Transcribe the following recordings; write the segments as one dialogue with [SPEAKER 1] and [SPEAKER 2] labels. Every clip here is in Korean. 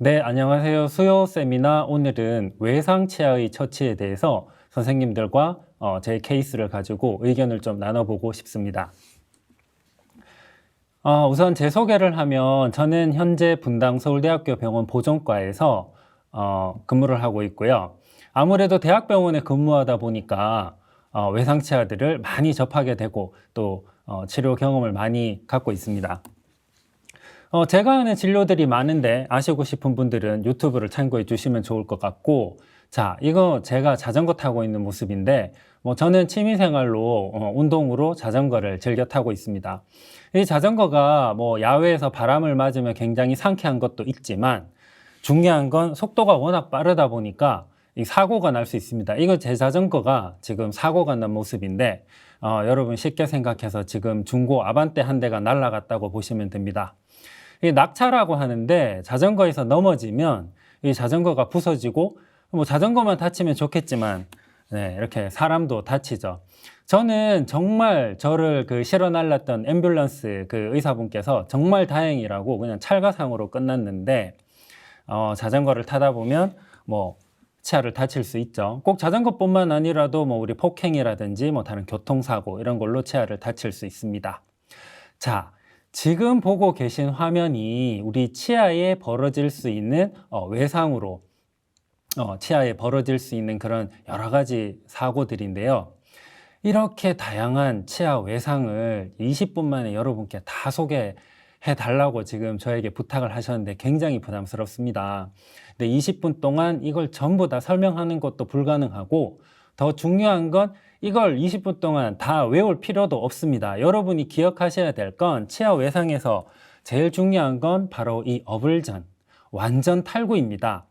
[SPEAKER 1] 네, 안녕하세요. 수요 세미나 오늘은 외상치아의 처치에 대해서 선생님들과 어, 제 케이스를 가지고 의견을 좀 나눠보고 싶습니다. 어, 우선 제 소개를 하면 저는 현재 분당 서울대학교 병원 보존과에서 어, 근무를 하고 있고요. 아무래도 대학병원에 근무하다 보니까 어, 외상치아들을 많이 접하게 되고 또 어, 치료 경험을 많이 갖고 있습니다. 어, 제가 하는 진료들이 많은데 아시고 싶은 분들은 유튜브를 참고해 주시면 좋을 것 같고, 자, 이거 제가 자전거 타고 있는 모습인데, 뭐 저는 취미생활로 어, 운동으로 자전거를 즐겨 타고 있습니다. 이 자전거가 뭐 야외에서 바람을 맞으면 굉장히 상쾌한 것도 있지만, 중요한 건 속도가 워낙 빠르다 보니까 이 사고가 날 수 있습니다. 이거 제 자전거가 지금 사고가 난 모습인데, 어, 여러분 쉽게 생각해서 지금 중고 아반떼 한 대가 날아갔다고 보시면 됩니다. 이 낙차라고 하는데 자전거에서 넘어지면 이 자전거가 부서지고 뭐 자전거만 다치면 좋겠지만 네, 이렇게 사람도 다치죠. 저는 정말 저를 그 실어 날랐던 앰뷸런스 그 의사분께서 정말 다행이라고 그냥 찰가상으로 끝났는데 어, 자전거를 타다 보면 뭐 치아를 다칠 수 있죠. 꼭 자전거뿐만 아니라도 뭐 우리 폭행이라든지 뭐 다른 교통사고 이런 걸로 치아를 다칠 수 있습니다. 자, 지금 보고 계신 화면이 우리 치아에 벌어질 수 있는 어, 외상으로 어, 치아에 벌어질 수 있는 그런 여러 가지 사고들인데요. 이렇게 다양한 치아 외상을 20분 만에 여러분께 다 소개해 달라고 지금 저에게 부탁을 하셨는데 굉장히 부담스럽습니다. 근데 20분 동안 이걸 전부 다 설명하는 것도 불가능하고 더 중요한 건 이걸 20분 동안 다 외울 필요도 없습니다. 여러분이 기억하셔야 될 건 치아 외상에서 제일 중요한 건 바로 이 어불전, 완전 탈구입니다.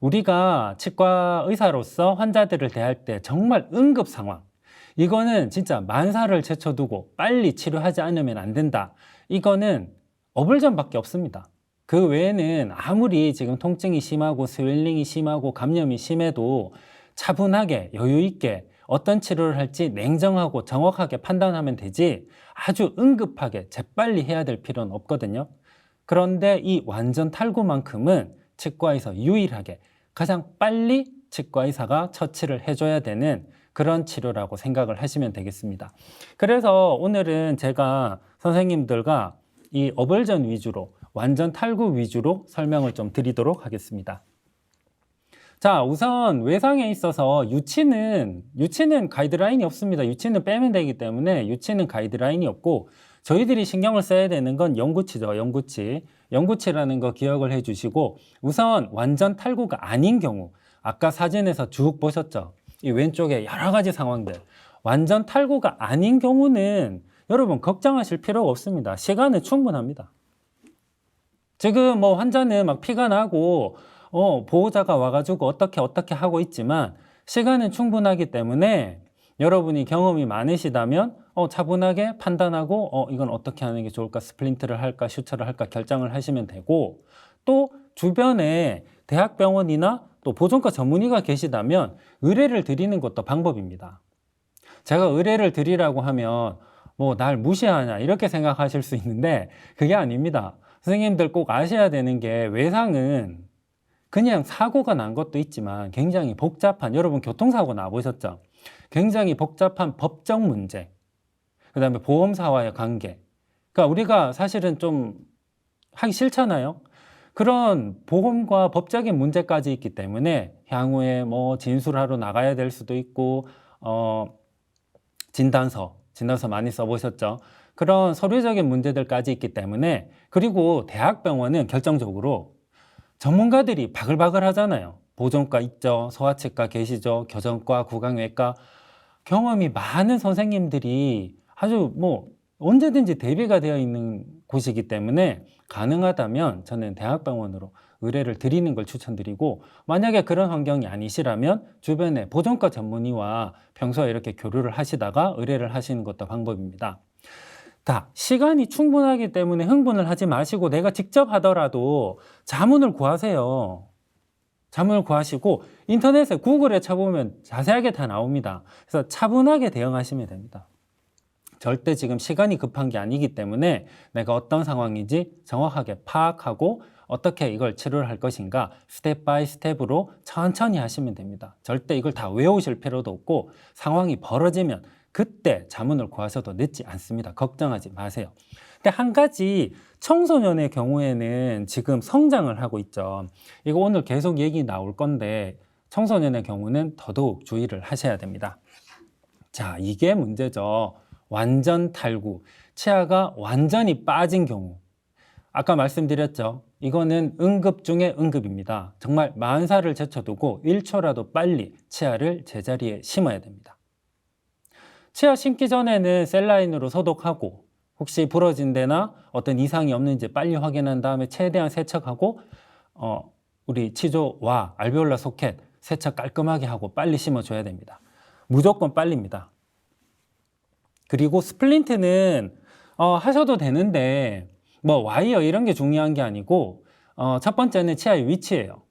[SPEAKER 1] 우리가 치과 의사로서 환자들을 대할 때 정말 응급 상황, 이거는 진짜 만사를 제쳐두고 빨리 치료하지 않으면 안 된다. 이거는 어불전밖에 없습니다. 그 외에는 아무리 지금 통증이 심하고 스웰링이 심하고 감염이 심해도 차분하게 여유 있게 어떤 치료를 할지 냉정하고 정확하게 판단하면 되지 아주 응급하게 재빨리 해야 될 필요는 없거든요. 그런데 이 완전 탈구만큼은 치과에서 유일하게 가장 빨리 치과 의사가 처치를 해줘야 되는 그런 치료라고 생각을 하시면 되겠습니다. 그래서 오늘은 제가 선생님들과 이 어벌전 위주로 완전 탈구 위주로 설명을 좀 드리도록 하겠습니다. 자, 우선 외상에 있어서 유치는 유치는 가이드라인이 없습니다. 유치는 빼면 되기 때문에 유치는 가이드라인이 없고 저희들이 신경을 써야 되는 건 영구치죠. 영구치. 영구치라는 거 기억을 해 주시고 우선 완전 탈구가 아닌 경우 아까 사진에서 쭉 보셨죠. 이 왼쪽에 여러 가지 상황들. 완전 탈구가 아닌 경우는 여러분 걱정하실 필요가 없습니다. 시간은 충분합니다. 지금 뭐 환자는 막 피가 나고 어, 보호자가 와가지고 어떻게 어떻게 하고 있지만 시간은 충분하기 때문에 여러분이 경험이 많으시다면 어, 차분하게 판단하고 어, 이건 어떻게 하는 게 좋을까 스플린트를 할까 슈처를 할까 결정을 하시면 되고 또 주변에 대학병원이나 또 보존과 전문의가 계시다면 의뢰를 드리는 것도 방법입니다. 제가 의뢰를 드리라고 하면 뭐 날 무시하냐 이렇게 생각하실 수 있는데 그게 아닙니다. 선생님들 꼭 아셔야 되는 게 외상은 그냥 사고가 난 것도 있지만 굉장히 복잡한 여러분 교통사고 나보셨죠? 굉장히 복잡한 법적 문제, 그 다음에 보험사와의 관계. 그러니까 우리가 사실은 좀 하기 싫잖아요. 그런 보험과 법적인 문제까지 있기 때문에 향후에 뭐 진술하러 나가야 될 수도 있고, 어, 진단서, 진단서 많이 써보셨죠? 그런 서류적인 문제들까지 있기 때문에, 그리고 대학병원은 결정적으로 전문가들이 바글바글 하잖아요. 보존과 있죠. 소아치과 계시죠. 교정과, 구강외과. 경험이 많은 선생님들이 아주 뭐 언제든지 대비가 되어 있는 곳이기 때문에 가능하다면 저는 대학병원으로 의뢰를 드리는 걸 추천드리고 만약에 그런 환경이 아니시라면 주변에 보존과 전문의와 평소에 이렇게 교류를 하시다가 의뢰를 하시는 것도 방법입니다. 자, 시간이 충분하기 때문에 흥분을 하지 마시고 내가 직접 하더라도 자문을 구하세요. 자문을 구하시고 인터넷에 구글에 쳐보면 자세하게 다 나옵니다. 그래서 차분하게 대응하시면 됩니다. 절대 지금 시간이 급한 게 아니기 때문에 내가 어떤 상황인지 정확하게 파악하고 어떻게 이걸 치료를 할 것인가 스텝 바이 스텝으로 천천히 하시면 됩니다. 절대 이걸 다 외우실 필요도 없고 상황이 벌어지면 그때 자문을 구하셔도 늦지 않습니다. 걱정하지 마세요. 근데 한 가지 청소년의 경우에는 지금 성장을 하고 있죠. 이거 오늘 계속 얘기 나올 건데 청소년의 경우는 더더욱 주의를 하셔야 됩니다. 자, 이게 문제죠. 완전 탈구. 치아가 완전히 빠진 경우. 아까 말씀드렸죠. 이거는 응급 중에 응급입니다. 정말 만사를 제쳐두고 1초라도 빨리 치아를 제자리에 심어야 됩니다. 치아 심기 전에는 셀라인으로 소독하고 혹시 부러진 데나 어떤 이상이 없는지 빨리 확인한 다음에 최대한 세척하고 어, 우리 치조와 알베올라 소켓 세척 깔끔하게 하고 빨리 심어줘야 됩니다. 무조건 빨리입니다. 그리고 스플린트는 어, 하셔도 되는데 뭐 와이어 이런 게 중요한 게 아니고 어, 첫 번째는 치아의 위치예요.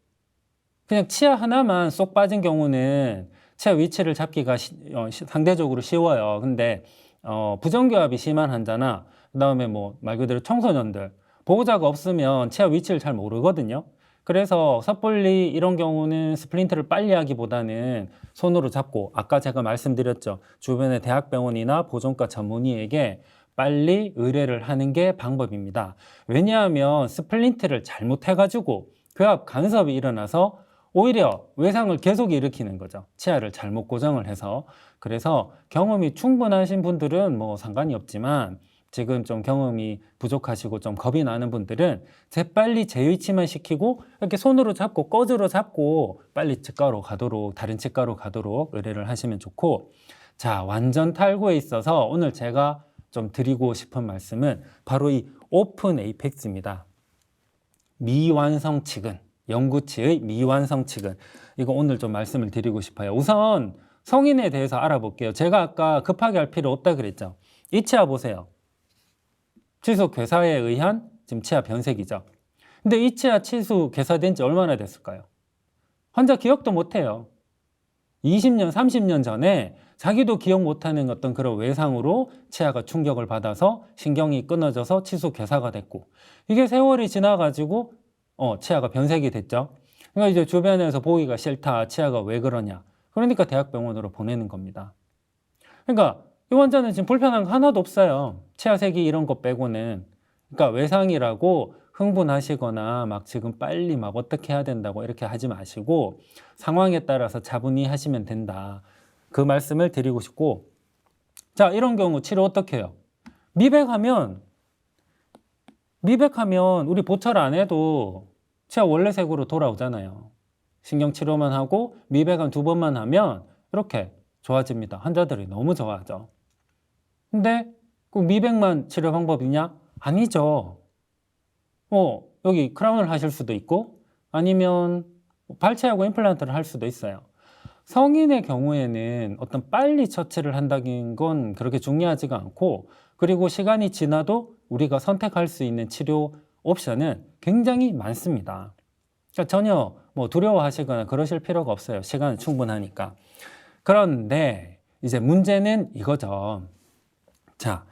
[SPEAKER 1] 그냥 치아 하나만 쏙 빠진 경우는 치아 위치를 잡기가 시- 어, 시- 상대적으로 쉬워요. 근데 어, 부정교합이 심한 환자나 그다음에 뭐 말 그대로 청소년들 보호자가 없으면 치아 위치를 잘 모르거든요. 그래서 섣불리 이런 경우는 스플린트를 빨리 하기보다는 손으로 잡고 아까 제가 말씀드렸죠. 주변의 대학병원이나 보존과 전문의에게 빨리 의뢰를 하는 게 방법입니다. 왜냐하면 스플린트를 잘못해가지고 교합 간섭이 일어나서 오히려 외상을 계속 일으키는 거죠. 치아를 잘못 고정을 해서. 그래서 경험이 충분하신 분들은 뭐 상관이 없지만 지금 좀 경험이 부족하시고 좀 겁이 나는 분들은 재빨리 재위치만 시키고 이렇게 손으로 잡고 꺼즈로 잡고 빨리 치과로 가도록 다른 치과로 가도록 의뢰를 하시면 좋고 자 완전 탈구에 있어서 오늘 제가 좀 드리고 싶은 말씀은 바로 이 오픈 에이펙스입니다. 미완성 치근 영구치의 미완성 치근 이거 오늘 좀 말씀을 드리고 싶어요. 우선 성인에 대해서 알아볼게요. 제가 아까 급하게 할 필요 없다 그랬죠. 이 치아 보세요. 치수 괴사에 의한 지금 치아 변색이죠. 근데 이 치아 치수 괴사된 지 얼마나 됐을까요? 환자 기억도 못 해요. 20년, 30년 전에 자기도 기억 못하는 어떤 그런 외상으로 치아가 충격을 받아서 신경이 끊어져서 치수 괴사가 됐고 이게 세월이 지나가지고 어, 치아가 변색이 됐죠. 그러니까 이제 주변에서 보기가 싫다. 치아가 왜 그러냐. 그러니까 대학병원으로 보내는 겁니다. 그러니까 이 환자는 지금 불편한 거 하나도 없어요. 치아색이 이런 거 빼고는. 그러니까 외상이라고 흥분하시거나 막 지금 빨리 막 어떻게 해야 된다고 이렇게 하지 마시고 상황에 따라서 차분히 하시면 된다. 그 말씀을 드리고 싶고 자 이런 경우 치료 어떻게 해요? 미백하면 미백하면 우리 보철 안 해도 치아 원래 색으로 돌아오잖아요. 신경 치료만 하고 미백한 두 번만 하면 이렇게 좋아집니다. 환자들이 너무 좋아하죠. 근데 꼭 미백만 치료 방법이냐? 아니죠. 뭐 여기 크라운을 하실 수도 있고 아니면 발치하고 임플란트를 할 수도 있어요. 성인의 경우에는 어떤 빨리 처치를 한다는 건 그렇게 중요하지가 않고 그리고 시간이 지나도 우리가 선택할 수 있는 치료 옵션은 굉장히 많습니다. 그러니까 전혀 뭐 두려워하시거나 그러실 필요가 없어요. 시간은 충분하니까. 그런데 이제 문제는 이거죠. 자,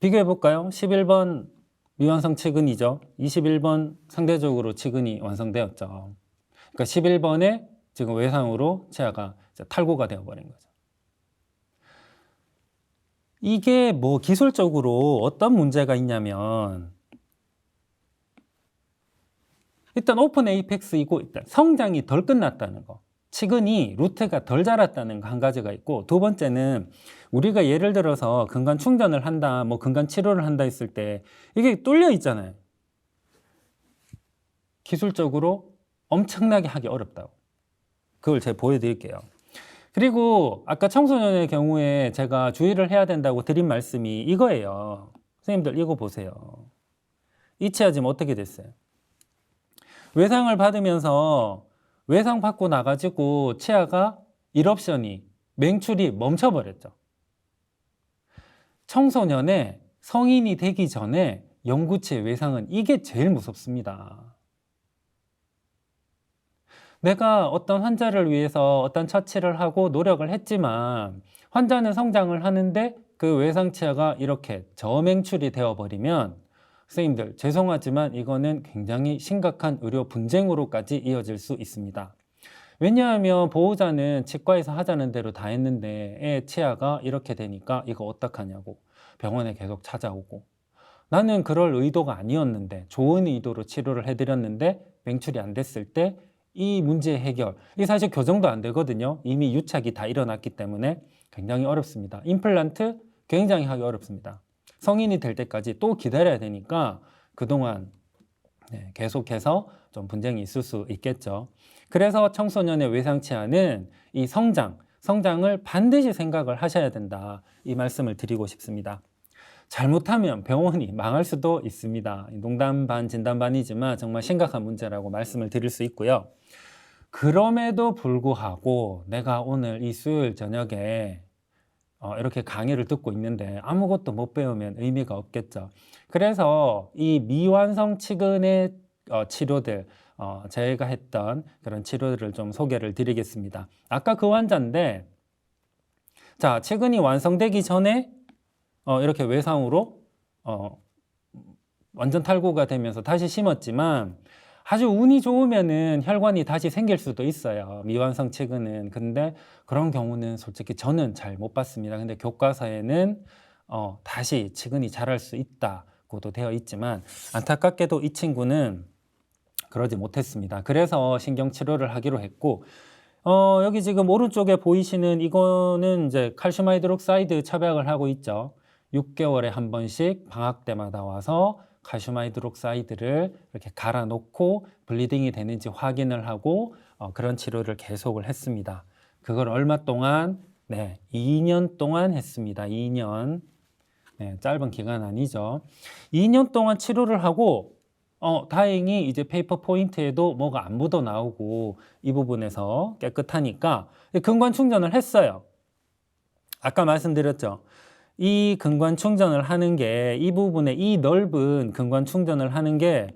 [SPEAKER 1] 비교해 볼까요? 11번 미완성 치근이죠. 21번 상대적으로 치근이 완성되었죠. 그러니까 11번에 지금 외상으로 치아가 탈구가 되어버린 거죠. 이게 뭐 기술적으로 어떤 문제가 있냐면 일단 오픈 에이펙스이고 일단 성장이 덜 끝났다는 거. 치근이 루트가 덜 자랐다는 거 한 가지가 있고 두 번째는 우리가 예를 들어서 근간 충전을 한다, 뭐 근간 치료를 한다 했을 때 이게 뚫려 있잖아요. 기술적으로 엄청나게 하기 어렵다고. 그걸 제가 보여드릴게요. 그리고 아까 청소년의 경우에 제가 주의를 해야 된다고 드린 말씀이 이거예요. 선생님들 이거 보세요. 이 치아 지금 어떻게 됐어요? 외상을 받으면서 외상 받고 나가지고 치아가 일옵션이 맹출이 멈춰버렸죠. 청소년의 성인이 되기 전에 영구치 외상은 이게 제일 무섭습니다. 내가 어떤 환자를 위해서 어떤 처치를 하고 노력을 했지만 환자는 성장을 하는데 그 외상 치아가 이렇게 저맹출이 되어버리면 선생님들 죄송하지만 이거는 굉장히 심각한 의료 분쟁으로까지 이어질 수 있습니다. 왜냐하면 보호자는 치과에서 하자는 대로 다 했는데 애 치아가 이렇게 되니까 이거 어떡하냐고 병원에 계속 찾아오고 나는 그럴 의도가 아니었는데 좋은 의도로 치료를 해드렸는데 맹출이 안 됐을 때 이 문제 해결 이게 사실 교정도 안 되거든요 이미 유착이 다 일어났기 때문에 굉장히 어렵습니다 임플란트 굉장히 하기 어렵습니다 성인이 될 때까지 또 기다려야 되니까 그동안 네, 계속해서 좀 분쟁이 있을 수 있겠죠. 그래서 청소년의 외상치아는 이 성장, 성장을 반드시 생각을 하셔야 된다. 이 말씀을 드리고 싶습니다. 잘못하면 병원이 망할 수도 있습니다. 농담 반 진담 반이지만 정말 심각한 문제라고 말씀을 드릴 수 있고요. 그럼에도 불구하고 내가 오늘 이 수요일 저녁에 어, 이렇게 강의를 듣고 있는데 아무것도 못 배우면 의미가 없겠죠. 그래서 이 미완성 치근의 어, 치료들, 어, 저희가 했던 그런 치료들을 좀 소개를 드리겠습니다. 아까 그 환자인데, 자, 치근이 완성되기 전에 어, 이렇게 외상으로 어, 완전 탈구가 되면서 다시 심었지만 아주 운이 좋으면은 혈관이 다시 생길 수도 있어요. 미완성 치근은. 근데 그런 경우는 솔직히 저는 잘 못 봤습니다. 근데 교과서에는 어, 다시 치근이 자랄 수 있다고도 되어 있지만 안타깝게도 이 친구는 그러지 못했습니다. 그래서 신경 치료를 하기로 했고 어, 여기 지금 오른쪽에 보이시는 이거는 이제 칼슘 하이드록사이드 처방을 하고 있죠. 6개월에 한 번씩 방학 때마다 와서 칼슘 하이드록사이드를 이렇게 갈아 놓고 블리딩이 되는지 확인을 하고 어, 그런 치료를 계속을 했습니다. 그걸 얼마 동안 네, 2년 동안 했습니다. 2년. 네, 짧은 기간 아니죠. 2년 동안 치료를 하고 어, 다행히 이제 페이퍼 포인트에도 뭐가 안 묻어 나오고 이 부분에서 깨끗하니까 근관 충전을 했어요. 아까 말씀드렸죠. 이 근관 충전을 하는 게 이 부분에 이 넓은 근관 충전을 하는 게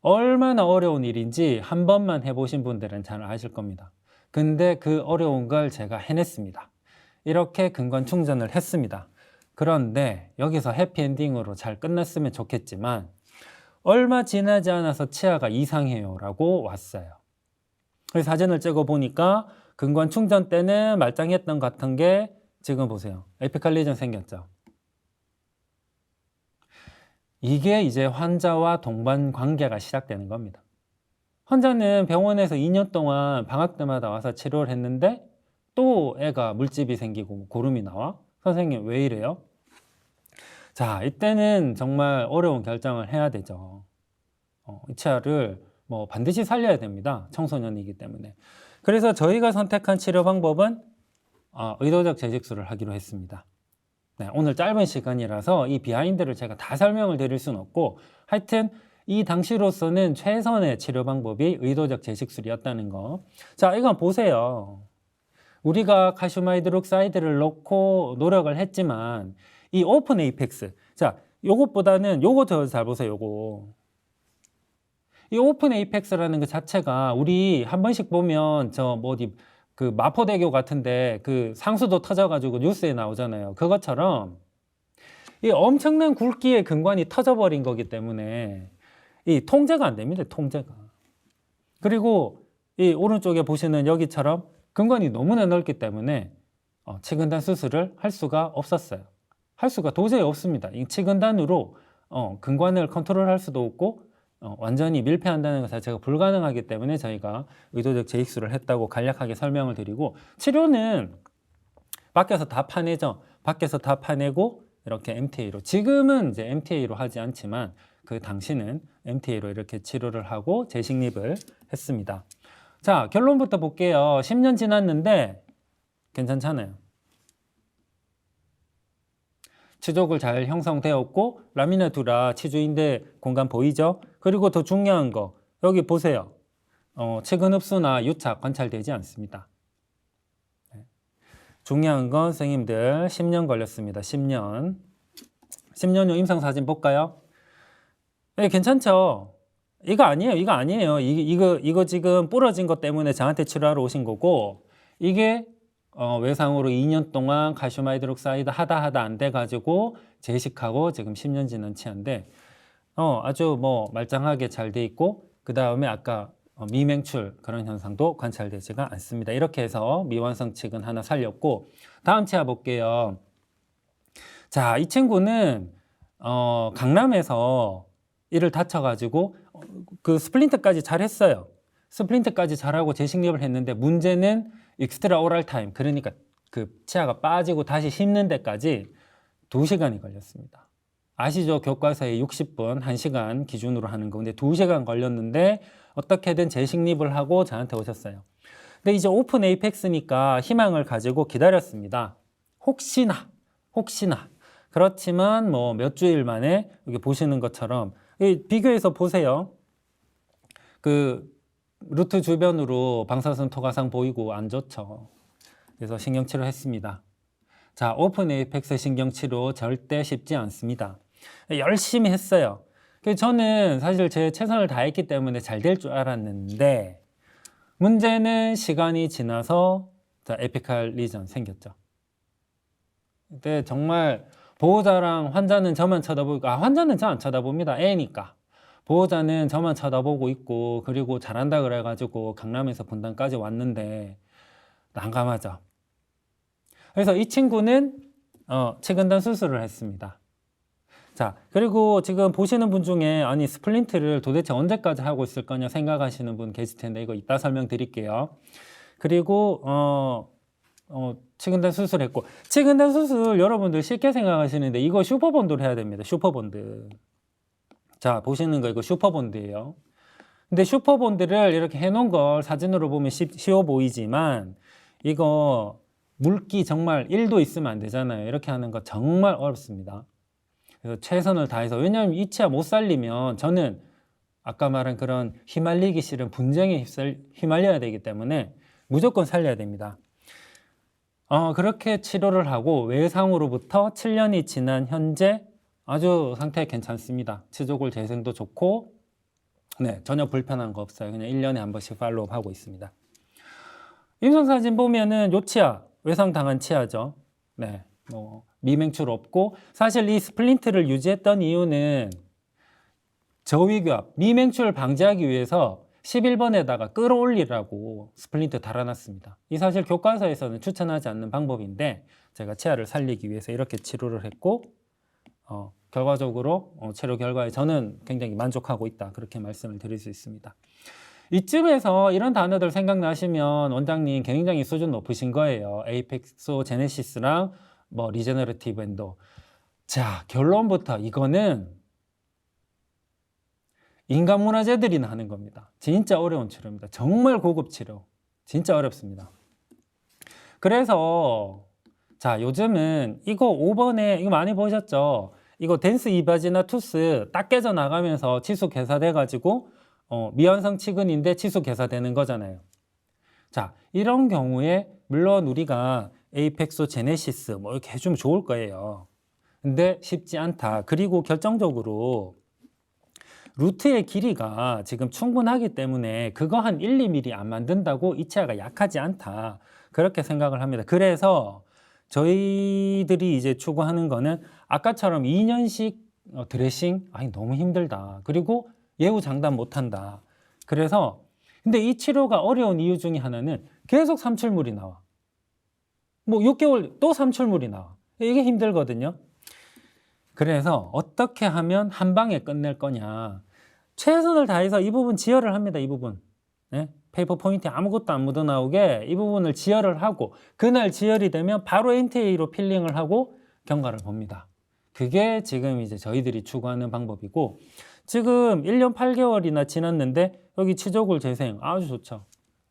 [SPEAKER 1] 얼마나 어려운 일인지 한 번만 해보신 분들은 잘 아실 겁니다. 근데 그 어려운 걸 제가 해냈습니다. 이렇게 근관 충전을 했습니다. 그런데 여기서 해피엔딩으로 잘 끝났으면 좋겠지만 얼마 지나지 않아서 치아가 이상해요 라고 왔어요. 그래서 사진을 찍어 보니까 근관 충전 때는 말짱했던 것 같은 게 지금 보세요. 에피칼 리전 생겼죠. 이게 이제 환자와 동반 관계가 시작되는 겁니다. 환자는 병원에서 2년 동안 방학 때마다 와서 치료를 했는데 또 애가 물집이 생기고 고름이 나와? 선생님 왜 이래요? 자, 이때는 정말 어려운 결정을 해야 되죠. 어, 이 치아를 뭐 반드시 살려야 됩니다. 청소년이기 때문에. 그래서 저희가 선택한 치료 방법은 어, 의도적 재직수를 하기로 했습니다. 네, 오늘 짧은 시간이라서 이 비하인드를 제가 다 설명을 드릴 수는 없고 하여튼 이 당시로서는 최선의 치료 방법이 의도적 재식술이었다는 거. 자, 이건 보세요. 우리가 칼슘 하이드록사이드를 넣고 노력을 했지만 이 오픈 에이펙스. 자, 요것보다는 요거 더 잘 보세요. 요거. 이 오픈 에이펙스라는 그 자체가 우리 한 번씩 보면 저뭐 어디 그 마포대교 같은데 그 상수도 터져가지고 뉴스에 나오잖아요. 그것처럼 이 엄청난 굵기의 근관이 터져버린 거기 때문에 이 통제가 안 됩니다. 통제가. 그리고 이 오른쪽에 보시는 여기처럼 근관이 너무나 넓기 때문에 어, 치근단 수술을 할 수가 없었어요. 할 수가 도저히 없습니다. 이 치근단으로 어, 근관을 컨트롤할 수도 없고 어, 완전히 밀폐한다는 것 자체가 불가능하기 때문에 저희가 의도적 재익수를 했다고 간략하게 설명을 드리고 치료는 밖에서 다 파내죠. 밖에서 다 파내고 이렇게 MTA로 지금은 이제 MTA로 하지 않지만 그 당시는 MTA로 이렇게 치료를 하고 재식립을 했습니다. 자 결론부터 볼게요. 10년 지났는데 괜찮잖아요. 치족을 잘 형성되었고 라미나두라 치주인대 공간 보이죠? 그리고 더 중요한 거 여기 보세요. 어, 최근 흡수나 유착 관찰되지 않습니다. 네. 중요한 건 선생님들 10년 걸렸습니다. 10년. 10년 후 임상 사진 볼까요? 네, 괜찮죠? 이거 아니에요. 이거 아니에요. 이, 이거 이거 지금 부러진 것 때문에 저한테 치료하러 오신 거고 이게 어, 외상으로 2년 동안 칼슘 하이드록사이드 하다 하다 안 돼 가지고 재식하고 지금 10년 지난 치아인데 어, 아주 뭐 말짱하게 잘 돼 있고 그 다음에 아까 어, 미맹출 그런 현상도 관찰되지가 않습니다. 이렇게 해서 미완성 측은 하나 살렸고 다음 치아 볼게요. 자, 이 친구는 어, 강남에서 이를 다쳐가지고 어, 그 스플린트까지 잘 했어요. 스플린트까지 잘하고 재식립을 했는데 문제는 익스트라 오랄 타임 그러니까 그 치아가 빠지고 다시 씹는 데까지 두시간이 걸렸습니다. 아시죠? 교과서에 60분, 1시간 기준으로 하는 거. 근데 2시간 걸렸는데 어떻게든 재식립을 하고 저한테 오셨어요. 근데 이제 오픈 에이펙스니까 희망을 가지고 기다렸습니다. 혹시나, 혹시나. 그렇지만 뭐 몇 주일 만에 여기 보시는 것처럼 이 비교해서 보세요. 그 루트 주변으로 방사선 토가상 보이고 안 좋죠. 그래서 신경치료 했습니다. 자, 오픈 에이펙스 신경치료 절대 쉽지 않습니다. 열심히 했어요. 그 저는 사실 제 최선을 다했기 때문에 잘 될 줄 알았는데 문제는 시간이 지나서 자, 에피칼 리전 생겼죠. 근데 정말 보호자랑 환자는 저만 쳐다보고 아 환자는 저 안 쳐다봅니다. 애니까. 보호자는 저만 쳐다보고 있고 그리고 잘한다 그래가지고 강남에서 분당까지 왔는데 난감하죠. 그래서 이 친구는 어, 치근단 수술을 했습니다. 자, 그리고 지금 보시는 분 중에 아니 스플린트를 도대체 언제까지 하고 있을 거냐 생각하시는 분 계실 텐데 이거 이따 설명드릴게요. 그리고 어, 어, 치근단 수술했고 치근단 수술 여러분들 쉽게 생각하시는데 이거 슈퍼본드로 해야 됩니다. 슈퍼본드. 자, 보시는 거 이거 슈퍼본드예요. 근데 슈퍼본드를 이렇게 해놓은 걸 사진으로 보면 쉽, 쉬워 보이지만 이거 물기 정말 1도 있으면 안 되잖아요. 이렇게 하는 거 정말 어렵습니다. 그래서 최선을 다해서 왜냐하면 이 치아 못 살리면 저는 아까 말한 그런 휘말리기 싫은 분쟁에 휩쓸, 휘말려야 되기 때문에 무조건 살려야 됩니다. 어, 그렇게 치료를 하고 외상으로부터 7년이 지난 현재 아주 상태 괜찮습니다. 치조골 재생도 좋고 네, 전혀 불편한 거 없어요. 그냥 1년에 한 번씩 팔로업 하고 있습니다. 임상 사진 보면은 요 치아 외상 당한 치아죠. 네. 뭐 미맹출 없고 사실 이 스플린트를 유지했던 이유는 저위교합, 미맹출을 방지하기 위해서 11번에다가 끌어올리라고 스플린트 달아놨습니다. 이 사실 교과서에서는 추천하지 않는 방법인데 제가 치아를 살리기 위해서 이렇게 치료를 했고 어, 결과적으로 어, 치료 결과에 저는 굉장히 만족하고 있다 그렇게 말씀을 드릴 수 있습니다. 이쯤에서 이런 단어들 생각나시면 원장님 굉장히 수준 높으신 거예요. 에이펙소 제네시스랑 뭐 리제너레티브 엔도. 자 결론부터 이거는 인간 문화재들이나 하는 겁니다. 진짜 어려운 치료입니다. 정말 고급 치료. 진짜 어렵습니다. 그래서 자 요즘은 이거 5번에 이거 많이 보셨죠? 이거 댄스 이바지나 투스 딱 깨져 나가면서 치수 개사돼 가지고 어, 미완성 치근인데 치수 개사되는 거잖아요. 자 이런 경우에 물론 우리가 에이펙소 제네시스 뭐 이렇게 해주면 좋을 거예요. 근데 쉽지 않다. 그리고 결정적으로 루트의 길이가 지금 충분하기 때문에 그거 한 1, 2mm 안 만든다고 이 치아가 약하지 않다. 그렇게 생각을 합니다. 그래서 저희들이 이제 추구하는 거는 아까처럼 2년씩 어, 드레싱 아니 너무 힘들다. 그리고 예후 장담 못 한다. 그래서 근데 이 치료가 어려운 이유 중에 하나는 계속 삼출물이 나와. 뭐 6개월 또 삼출물이 나와. 이게 힘들거든요. 그래서 어떻게 하면 한 방에 끝낼 거냐. 최선을 다해서 이 부분 지혈을 합니다. 이 부분. 네? 페이퍼 포인트 아무것도 안 묻어 나오게 이 부분을 지혈을 하고 그날 지혈이 되면 바로 NTA로 필링을 하고 경과를 봅니다. 그게 지금 이제 저희들이 추구하는 방법이고 지금 1년 8개월이나 지났는데 여기 치조골 재생 아주 좋죠.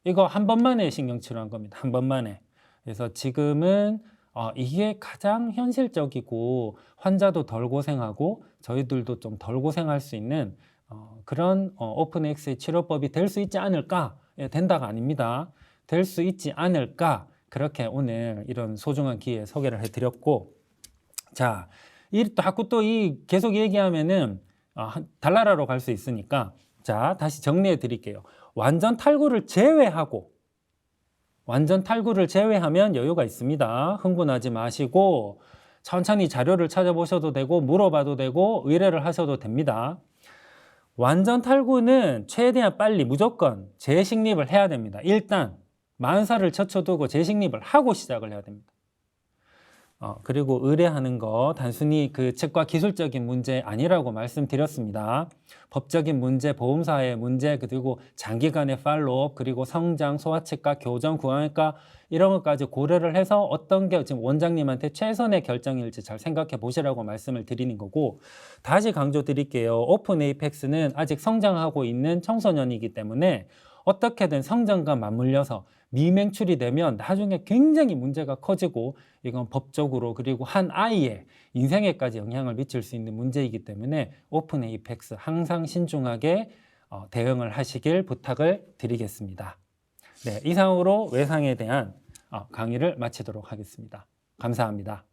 [SPEAKER 1] 이거 한 번만에 신경 치료한 겁니다. 한 번만에. 그래서 지금은 어, 이게 가장 현실적이고 환자도 덜 고생하고 저희들도 좀 덜 고생할 수 있는 어, 그런 어, 오픈엑스의 치료법이 될 수 있지 않을까? 예, 된다가 아닙니다. 될 수 있지 않을까? 그렇게 오늘 이런 소중한 기회에 소개를 해드렸고, 자, 이 자꾸 또 이 계속 얘기하면은 어, 한- 달나라로 갈 수 있으니까, 자, 다시 정리해 드릴게요. 완전 탈구를 제외하고, 완전 탈구를 제외하면 여유가 있습니다. 흥분하지 마시고 천천히 자료를 찾아보셔도 되고 물어봐도 되고 의뢰를 하셔도 됩니다. 완전 탈구는 최대한 빨리 무조건 재식립을 해야 됩니다. 일단 만사를 젖혀두고 재식립을 하고 시작을 해야 됩니다. 어, 그리고 의뢰하는 거 단순히 그 측과 기술적인 문제 아니라고 말씀드렸습니다. 법적인 문제, 보험사의 문제, 그리고 장기간의 팔로업, 그리고 성장, 소아체과, 교정, 구강외과 이런 것까지 고려를 해서 어떤 게 지금 원장님한테 최선의 결정일지 잘 생각해 보시라고 말씀을 드리는 거고 다시 강조 드릴게요. 오픈 에이펙스는 아직 성장하고 있는 청소년이기 때문에 어떻게든 성장과 맞물려서 미맹출이 되면 나중에 굉장히 문제가 커지고 이건 법적으로 그리고 한 아이의 인생에까지 영향을 미칠 수 있는 문제이기 때문에 오픈 에이펙스 항상 신중하게 어, 대응을 하시길 부탁을 드리겠습니다. 네, 이상으로 외상에 대한 어, 강의를 마치도록 하겠습니다. 감사합니다.